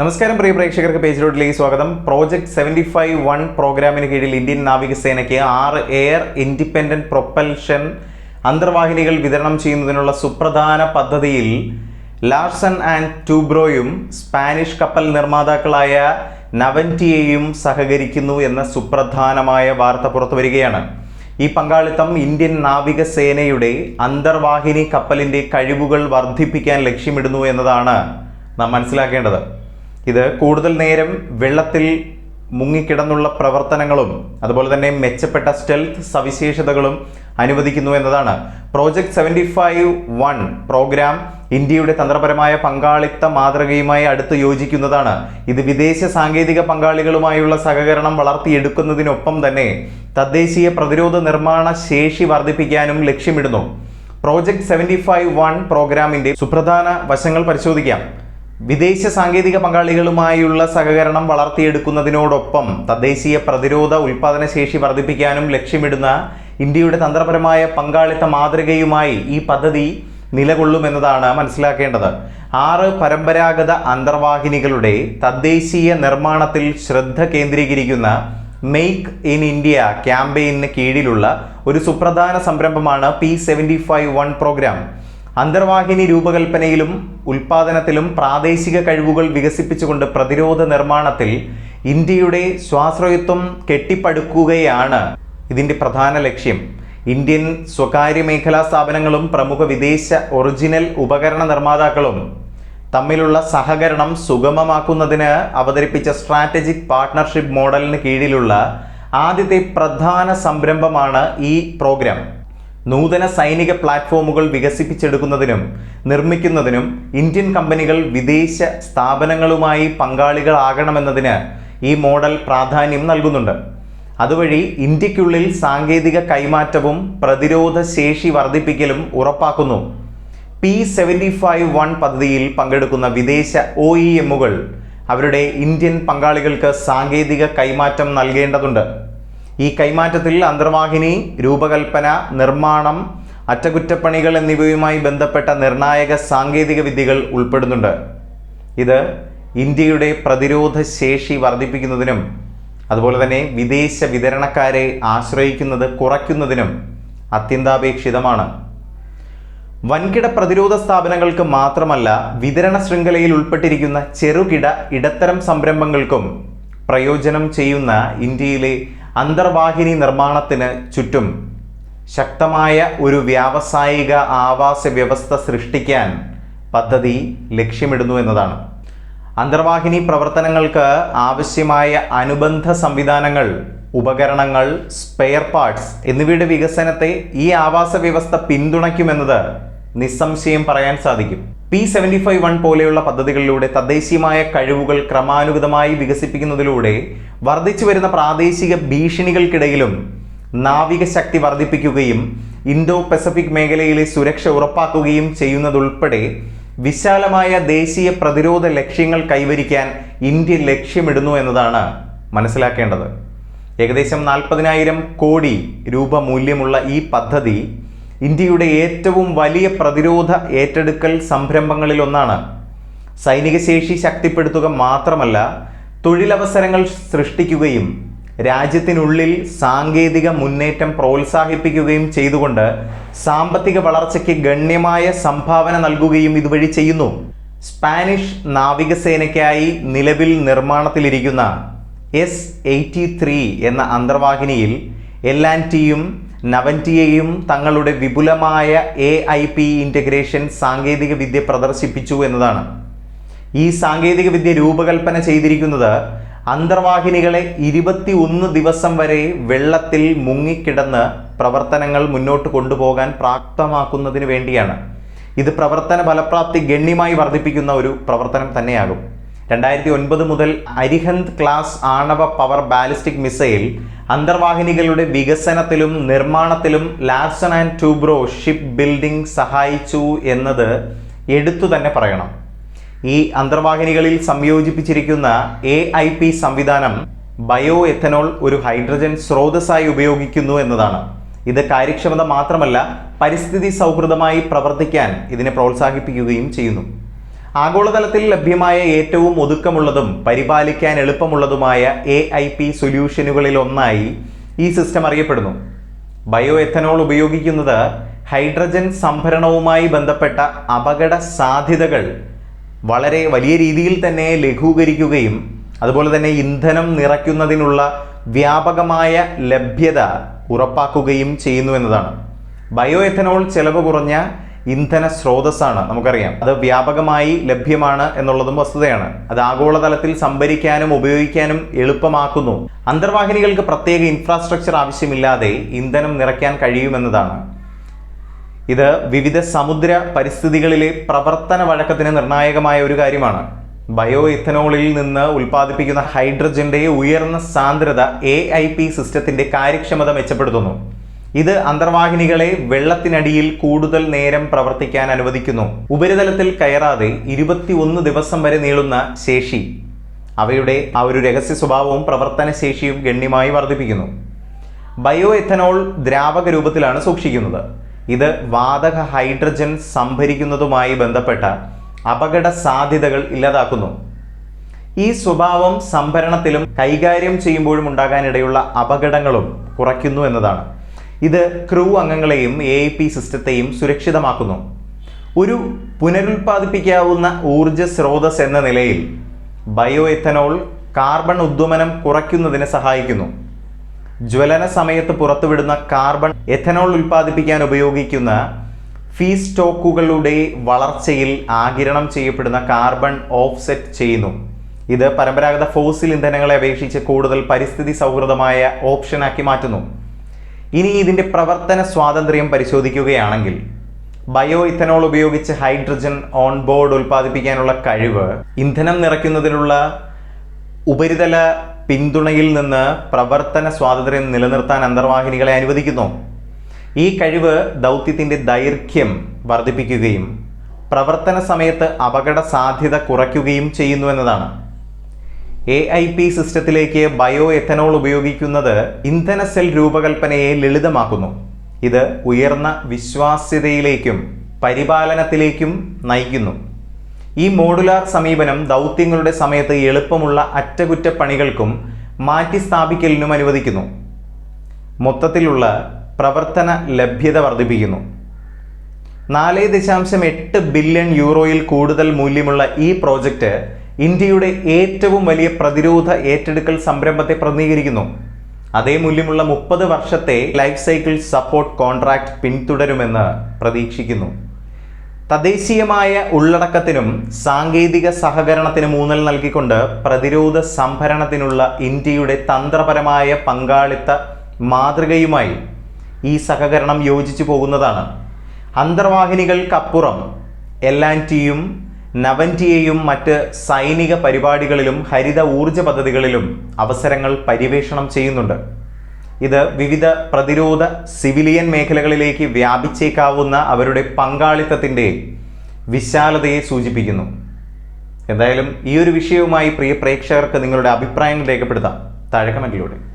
നമസ്കാരം പ്രിയ പ്രേക്ഷകർക്ക് പേജ് പേജിലോട്ടിലേക്ക് സ്വാഗതം. പ്രോജക്ട് സെവന്റി ഫൈവ് വൺ പ്രോഗ്രാമിന് കീഴിൽ ഇന്ത്യൻ നാവികസേനയ്ക്ക് ആറ് എയർ ഇൻഡിപെൻഡന്റ് പ്രൊപ്പൽഷൻ അന്തർവാഹിനികൾ വിതരണം ചെയ്യുന്നതിനുള്ള സുപ്രധാന പദ്ധതിയിൽ ലാർസൺ ആൻഡ് ടൂബ്രോയും സ്പാനിഷ് കപ്പൽ നിർമ്മാതാക്കളായ നവന്റിയെയും സഹകരിക്കുന്നു എന്ന സുപ്രധാനമായ വാർത്ത പുറത്തു വരികയാണ്. ഈ പങ്കാളിത്തം ഇന്ത്യൻ നാവികസേനയുടെ അന്തർവാഹിനി കപ്പലിന്റെ കഴിവുകൾ വർദ്ധിപ്പിക്കാൻ ലക്ഷ്യമിടുന്നു എന്നതാണ് നാം മനസ്സിലാക്കേണ്ടത്. ഇത് കൂടുതൽ നേരം വെള്ളത്തിൽ മുങ്ങിക്കിടന്നുള്ള പ്രവർത്തനങ്ങളും അതുപോലെ തന്നെ മെച്ചപ്പെട്ട സ്റ്റെൽത്ത് സവിശേഷതകളും അനുവദിക്കുന്നു എന്നതാണ്. Project seventy five one programme ഇന്ത്യയുടെ തന്ത്രപരമായ പങ്കാളിത്ത മാതൃകയുമായി അടുത്ത് യോജിക്കുന്നതാണ്. ഇത് വിദേശ സാങ്കേതിക പങ്കാളികളുമായുള്ള സഹകരണം വളർത്തിയെടുക്കുന്നതിനൊപ്പം തന്നെ തദ്ദേശീയ പ്രതിരോധ നിർമ്മാണ ശേഷി വർദ്ധിപ്പിക്കാനും ലക്ഷ്യമിടുന്നു. പ്രോജക്ട് സെവന്റി ഫൈവ് വൺ പ്രോഗ്രാമിന്റെ സുപ്രധാന വശങ്ങൾ പരിശോധിക്കാം. വിദേശ സാങ്കേതിക പങ്കാളികളുമായുള്ള സഹകരണം വളർത്തിയെടുക്കുന്നതിനോടൊപ്പം തദ്ദേശീയ പ്രതിരോധ ഉൽപാദന ശേഷി വർദ്ധിപ്പിക്കാനും ലക്ഷ്യമിടുന്ന ഇന്ത്യയുടെ തന്ത്രപരമായ പങ്കാളിത്ത മാതൃകയുമായി ഈ പദ്ധതി നിലകൊള്ളുമെന്നതാണ് മനസ്സിലാക്കേണ്ടത്. ആറ് പരമ്പരാഗത അന്തർവാഹിനികളുടെ തദ്ദേശീയ നിർമ്മാണത്തിൽ ശ്രദ്ധ കേന്ദ്രീകരിക്കുന്ന മെയ്ക്ക് ഇൻ ഇന്ത്യ ക്യാമ്പയിന് കീഴിലുള്ള ഒരു സുപ്രധാന സംരംഭമാണ് P seventy five one programme അന്തർവാഹിനി രൂപകൽപ്പനയിലും ഉൽപാദനത്തിലും പ്രാദേശിക കഴിവുകൾ വികസിപ്പിച്ചുകൊണ്ട് പ്രതിരോധ നിർമ്മാണത്തിൽ ഇന്ത്യയുടെ സ്വാശ്രയത്വം കെട്ടിപ്പടുക്കുകയാണ് ഇതിന്റെ പ്രധാന ലക്ഷ്യം. ഇന്ത്യൻ സ്വകാര്യ മേഖലാ സ്ഥാപനങ്ങളും പ്രമുഖ വിദേശ ഒറിജിനൽ ഉപകരണ നിർമ്മാതാക്കളും തമ്മിലുള്ള സഹകരണം സുഗമമാക്കുന്നതിന് അവതരിപ്പിച്ച സ്ട്രാറ്റജിക് പാർട്ട്ണർഷിപ്പ് മോഡലിന് കീഴിലുള്ള ആദ്യത്തെ പ്രധാന സംരംഭമാണ് ഈ പ്രോഗ്രാം. നൂതന സൈനിക പ്ലാറ്റ്ഫോമുകൾ വികസിപ്പിച്ചെടുക്കുന്നതിനും നിർമ്മിക്കുന്നതിനും ഇന്ത്യൻ കമ്പനികൾ വിദേശ സ്ഥാപനങ്ങളുമായി പങ്കാളികളാകണമെന്നതിന് ഈ മോഡൽ പ്രാധാന്യം നൽകുന്നുണ്ട്. അതുവഴി ഇന്ത്യക്കുള്ളിൽ സാങ്കേതിക കൈമാറ്റവും പ്രതിരോധ ശേഷി വർദ്ധിപ്പിക്കലും ഉറപ്പാക്കുന്നു. പി സെവന്റി ഫൈവ് വൺ പദ്ധതിയിൽ പങ്കെടുക്കുന്ന വിദേശ ഒ ഇ എമ്മുകൾ അവരുടെ ഇന്ത്യൻ പങ്കാളികൾക്ക് സാങ്കേതിക കൈമാറ്റം നൽകേണ്ടതുണ്ട്. ഈ കൈമാറ്റത്തിൽ അന്തർവാഹിനി രൂപകൽപ്പന നിർമ്മാണം അറ്റകുറ്റപ്പണികൾ എന്നിവയുമായി ബന്ധപ്പെട്ട നിർണായക സാങ്കേതിക വിദ്യകൾ ഉൾപ്പെടുന്നുണ്ട്. ഇത് ഇന്ത്യയുടെ പ്രതിരോധ ശേഷി വർദ്ധിപ്പിക്കുന്നതിനും അതുപോലെ തന്നെ വിദേശ വിതരണക്കാരെ ആശ്രയിക്കുന്നത് കുറയ്ക്കുന്നതിനും അത്യന്താപേക്ഷിതമാണ്. വൻകിട പ്രതിരോധ സ്ഥാപനങ്ങൾക്ക് മാത്രമല്ല വിതരണ ശൃംഖലയിൽ ഉൾപ്പെട്ടിരിക്കുന്ന ചെറുകിട ഇടത്തരം സംരംഭങ്ങൾക്കും പ്രയോജനം ചെയ്യുന്ന ഇന്ത്യയിലെ അന്തർവാഹിനി നിർമ്മാണത്തിന് ചുറ്റും ശക്തമായ ഒരു വ്യാവസായിക ആവാസ വ്യവസ്ഥ സൃഷ്ടിക്കാൻ പദ്ധതി ലക്ഷ്യമിടുന്നു എന്നതാണ്. അന്തർവാഹിനി പ്രവർത്തനങ്ങൾക്ക് ആവശ്യമായ അനുബന്ധ സംവിധാനങ്ങൾ ഉപകരണങ്ങൾ സ്പെയർ പാർട്സ് എന്നിവയുടെ വികസനത്തെ ഈ ആവാസ വ്യവസ്ഥ പിന്തുണയ്ക്കുമെന്നത് നിസ്സംശയം പറയാൻ സാധിക്കും. പി സെവന്റി ഫൈവ് വൺ പോലെയുള്ള പദ്ധതികളിലൂടെ തദ്ദേശീയമായ കഴിവുകൾ ക്രമാനുഗതമായി വികസിപ്പിക്കുന്നതിലൂടെ വർദ്ധിച്ചു വരുന്ന പ്രാദേശിക ഭീഷണികൾക്കിടയിലും നാവിക ശക്തി വർദ്ധിപ്പിക്കുകയും ഇൻഡോ പസഫിക് മേഖലയിലെ സുരക്ഷ ഉറപ്പാക്കുകയും ചെയ്യുന്നതുൾപ്പെടെ വിശാലമായ ദേശീയ പ്രതിരോധ ലക്ഷ്യങ്ങൾ കൈവരിക്കാൻ ഇന്ത്യ ലക്ഷ്യമിടുന്നു എന്നതാണ് മനസ്സിലാക്കേണ്ടത്. ഏകദേശം നാൽപ്പതിനായിരം കോടി രൂപ മൂല്യമുള്ള ഈ പദ്ധതി ഇന്ത്യയുടെ ഏറ്റവും വലിയ പ്രതിരോധ ഏറ്റെടുക്കൽ സംരംഭങ്ങളിൽ ഒന്നാണ് സൈനിക ശേഷി ശക്തിപ്പെടുത്തുക മാത്രമല്ല തൊഴിലവസരങ്ങൾ സൃഷ്ടിക്കുകയും രാജ്യത്തിനുള്ളിൽ സാങ്കേതിക മുന്നേറ്റം പ്രോത്സാഹിപ്പിക്കുകയും ചെയ്തുകൊണ്ട് സാമ്പത്തിക വളർച്ചയ്ക്ക് ഗണ്യമായ സംഭാവന നൽകുകയും ഇതുവഴി ചെയ്യുന്നു. സ്പാനിഷ് നാവികസേനയ്ക്കായി നിലവിൽ നിർമ്മാണത്തിലിരിക്കുന്ന എസ് എയ്റ്റി ത്രീ എന്ന അന്തർവാഹിനിയിൽ എൽ ആൻഡ് ടിയും നവന്റിയെയും തങ്ങളുടെ വിപുലമായ എ ഐ പി ഇന്റഗ്രേഷൻ സാങ്കേതിക വിദ്യ പ്രദർശിപ്പിച്ചു എന്നതാണ്. ഈ സാങ്കേതിക വിദ്യ രൂപകൽപ്പന ചെയ്തിരിക്കുന്നത് അന്തർവാഹിനികളെ ഇരുപത്തി ഒന്ന് ദിവസം വരെ വെള്ളത്തിൽ മുങ്ങിക്കിടന്ന് പ്രവർത്തനങ്ങൾ മുന്നോട്ട് കൊണ്ടുപോകാൻ പ്രാപ്തമാക്കുന്നതിന് വേണ്ടിയാണ്. ഇത് പ്രവർത്തന ഫലപ്രാപ്തി ഗണ്യമായി വർദ്ധിപ്പിക്കുന്ന ഒരു പ്രവർത്തനം തന്നെയാകും. രണ്ടായിരത്തി ഒൻപത് മുതൽ അരിഹന്ത് ക്ലാസ് ആണവ പവർ ബാലിസ്റ്റിക് മിസൈൽ അന്തർവാഹിനികളുടെ വികസനത്തിലും നിർമ്മാണത്തിലും Larsen and Toubro ship building സഹായിച്ചു എന്നത് എടുത്തു തന്നെ പറയണം. ഈ അന്തർവാഹിനികളിൽ സംയോജിപ്പിച്ചിരിക്കുന്ന എ ഐ പി സംവിധാനം ബയോ എഥനോൾ ഒരു ഹൈഡ്രജൻ സ്രോതസ്സായി ഉപയോഗിക്കുന്നു എന്നതാണ്. ഇത് കാര്യക്ഷമത മാത്രമല്ല പരിസ്ഥിതി സൗഹൃദമായി പ്രവർത്തിക്കാൻ ഇതിനെ പ്രോത്സാഹിപ്പിക്കുകയും ചെയ്യുന്നു. ആഗോളതലത്തിൽ ലഭ്യമായ ഏറ്റവും ഒതുക്കമുള്ളതും പരിപാലിക്കാൻ എളുപ്പമുള്ളതുമായ എ ഐ പി സൊല്യൂഷനുകളിൽ ഒന്നായി ഈ സിസ്റ്റം അറിയപ്പെടുന്നു. ബയോ എഥനോൾ ഉപയോഗിക്കുന്നത് ഹൈഡ്രജൻ സംഭരണവുമായി ബന്ധപ്പെട്ട അപകട സാധ്യതകൾ വളരെ വലിയ രീതിയിൽ തന്നെ ലഘൂകരിക്കുകയും അതുപോലെ തന്നെ ഇന്ധനം നിറയ്ക്കുന്നതിനുള്ള വ്യാപകമായ ലഭ്യത ഉറപ്പാക്കുകയും ചെയ്യുന്നു എന്നതാണ്. ബയോ എഥനോൾ ചെലവ് കുറഞ്ഞ ഇന്ധന സ്രോതസ്സാണ് നമുക്കറിയാം. അത് വ്യാപകമായി ലഭ്യമാണ് എന്നുള്ളതും വസ്തുതയാണ്. അത് ആഗോളതലത്തിൽ സംഭരിക്കാനും ഉപയോഗിക്കാനും എളുപ്പമാക്കുന്നു. അന്തർവാഹിനികൾക്ക് പ്രത്യേക ഇൻഫ്രാസ്ട്രക്ചർ ആവശ്യമില്ലാതെ ഇന്ധനം നിറയ്ക്കാൻ കഴിയുമെന്നതാണ്. ഇത് വിവിധ സമുദ്ര പരിസ്ഥിതികളിലെ പ്രവർത്തന വഴക്കത്തിന് നിർണായകമായ ഒരു കാര്യമാണ്. ബയോ ഇഥനോളിൽ നിന്ന് ഉൽപ്പാദിപ്പിക്കുന്ന ഹൈഡ്രജന്റെ ഉയർന്ന സാന്ദ്രത എ ഐ പി സിസ്റ്റത്തിന്റെ കാര്യക്ഷമത മെച്ചപ്പെടുത്തുന്നു. ഇത് അന്തർവാഹിനികളെ വെള്ളത്തിനടിയിൽ കൂടുതൽ നേരം പ്രവർത്തിക്കാൻ അനുവദിക്കുന്നു. ഉപരിതലത്തിൽ കയറാതെ ഇരുപത്തിയൊന്ന് ദിവസം വരെ നീളുന്ന ശേഷി അവയുടെ ആ ഒരു രഹസ്യ സ്വഭാവവും പ്രവർത്തന ശേഷിയും ഗണ്യമായി വർദ്ധിപ്പിക്കുന്നു. ബയോ എഥനോൾ ദ്രാവക രൂപത്തിലാണ് സൂക്ഷിക്കുന്നത്. ഇത് വാതക ഹൈഡ്രജൻ സംഭരിക്കുന്നതുമായി ബന്ധപ്പെട്ട അപകട സാധ്യതകൾ ഇല്ലാതാക്കുന്നു. ഈ സ്വഭാവം സംഭരണത്തിലും കൈകാര്യം ചെയ്യുമ്പോഴും ഉണ്ടാകാനിടയുള്ള അപകടങ്ങളും കുറയ്ക്കുന്നു എന്നതാണ്. ഇത് ക്രൂ അംഗങ്ങളെയും എ പി സിസ്റ്റത്തെയും സുരക്ഷിതമാക്കുന്നു. ഒരു പുനരുൽപ്പാദിപ്പിക്കാവുന്ന ഊർജ സ്രോതസ് എന്ന നിലയിൽ ബയോ എഥനോൾ കാർബൺ ഉദ്വമനം കുറയ്ക്കുന്നതിന് സഹായിക്കുന്നു. ജ്വലന സമയത്ത് പുറത്തുവിടുന്ന കാർബൺ എഥനോൾ ഉൽപ്പാദിപ്പിക്കാൻ ഉപയോഗിക്കുന്ന ഫീസ്റ്റോക്കുകളുടെ വളർച്ചയിൽ ആകിരണം ചെയ്യപ്പെടുന്ന കാർബൺ ഓഫ്സെറ്റ് ചെയ്യുന്നു. ഇത് പരമ്പരാഗത ഫോസിൽ ഇന്ധനങ്ങളെ അപേക്ഷിച്ച് കൂടുതൽ പരിസ്ഥിതി സൗഹൃദമായ ഓപ്ഷനാക്കി മാറ്റുന്നു. ഇനി ഇതിന്റെ പ്രവർത്തന സ്വാതന്ത്ര്യം പരിശോധിക്കുകയാണെങ്കിൽ ബയോ ഇഥനോൾ ഉപയോഗിച്ച് ഹൈഡ്രജൻ ഓൺ ബോർഡ് ഉൽപ്പാദിപ്പിക്കാനുള്ള കഴിവ് ഇന്ധനം നിറയ്ക്കുന്നതിനുള്ള ഉപരിതല പിന്തുണയിൽ നിന്ന് പ്രവർത്തന സ്വാതന്ത്ര്യം നിലനിർത്താൻ അന്തർവാഹിനികളെ അനുവദിക്കുന്നു. ഈ കഴിവ് ദൗത്യത്തിന്റെ ദൈർഘ്യം വർദ്ധിപ്പിക്കുകയും പ്രവർത്തന സമയത്ത് അപകട സാധ്യത കുറയ്ക്കുകയും ചെയ്യുന്നു എന്നതാണ്. എ ഐ പി സിസ്റ്റത്തിലേക്ക് ബയോ എഥനോൾ ഉപയോഗിക്കുന്നത് ഇന്ധന സെൽ രൂപകൽപ്പനയെ ലളിതമാക്കുന്നു. ഇത് ഉയർന്ന വിശ്വാസ്യതയിലേക്കും പരിപാലനത്തിലേക്കും നയിക്കുന്നു. ഈ മോഡുലാർ സമീപനം ദൗത്യങ്ങളുടെ സമയത്ത് എളുപ്പമുള്ള അറ്റകുറ്റപ്പണികൾക്കും മാറ്റിസ്ഥാപിക്കലിനും അനുവദിക്കുന്നു. മൊത്തത്തിലുള്ള പ്രവർത്തന ലഭ്യത വർദ്ധിപ്പിക്കുന്നു. നാല് ദശാംശം എട്ട് ബില്യൺ യൂറോയിൽ കൂടുതൽ മൂല്യമുള്ള ഈ പ്രോജക്റ്റ് ഇന്ത്യയുടെ ഏറ്റവും വലിയ പ്രതിരോധ ഏറ്റെടുക്കൽ സംരംഭത്തെ പ്രതിനിധീകരിക്കുന്നു. അതേ മൂല്യമുള്ള മുപ്പത് വർഷത്തെ ലൈഫ് സൈക്കിൾ സപ്പോർട്ട് കോൺട്രാക്ട് പിന്തുടരുമെന്ന് പ്രതീക്ഷിക്കുന്നു. തദ്ദേശീയമായ ഉള്ളടക്കത്തിനും സാങ്കേതിക സഹകരണത്തിനും ഊന്നൽ നൽകിക്കൊണ്ട് പ്രതിരോധ സംഭരണത്തിനുള്ള ഇന്ത്യയുടെ തന്ത്രപരമായ പങ്കാളിത്ത മാതൃകയുമായി ഈ സഹകരണം യോജിച്ചു പോകുന്നതാണ്. അന്തർവാഹിനികൾക്കപ്പുറം എൽ ആൻഡ് ടിയും നവന്റിയെയും മറ്റ് സൈനിക പരിപാടികളിലും ഹരിത ഊർജ പദ്ധതികളിലും അവസരങ്ങൾ പര്യവേഷണം ചെയ്യുന്നുണ്ട്. ഇത് വിവിധ പ്രതിരോധ സിവിലിയൻ മേഖലകളിലേക്ക് വ്യാപിച്ചേക്കാവുന്ന അവരുടെ പങ്കാളിത്തത്തിന്റെ വിശാലതയെ സൂചിപ്പിക്കുന്നു. എന്തായാലും ഈ ഒരു വിഷയവുമായി പ്രിയ പ്രേക്ഷകർക്ക് നിങ്ങളുടെ അഭിപ്രായങ്ങൾ രേഖപ്പെടുത്താം. താഴെ കമന്റിലൂടെ.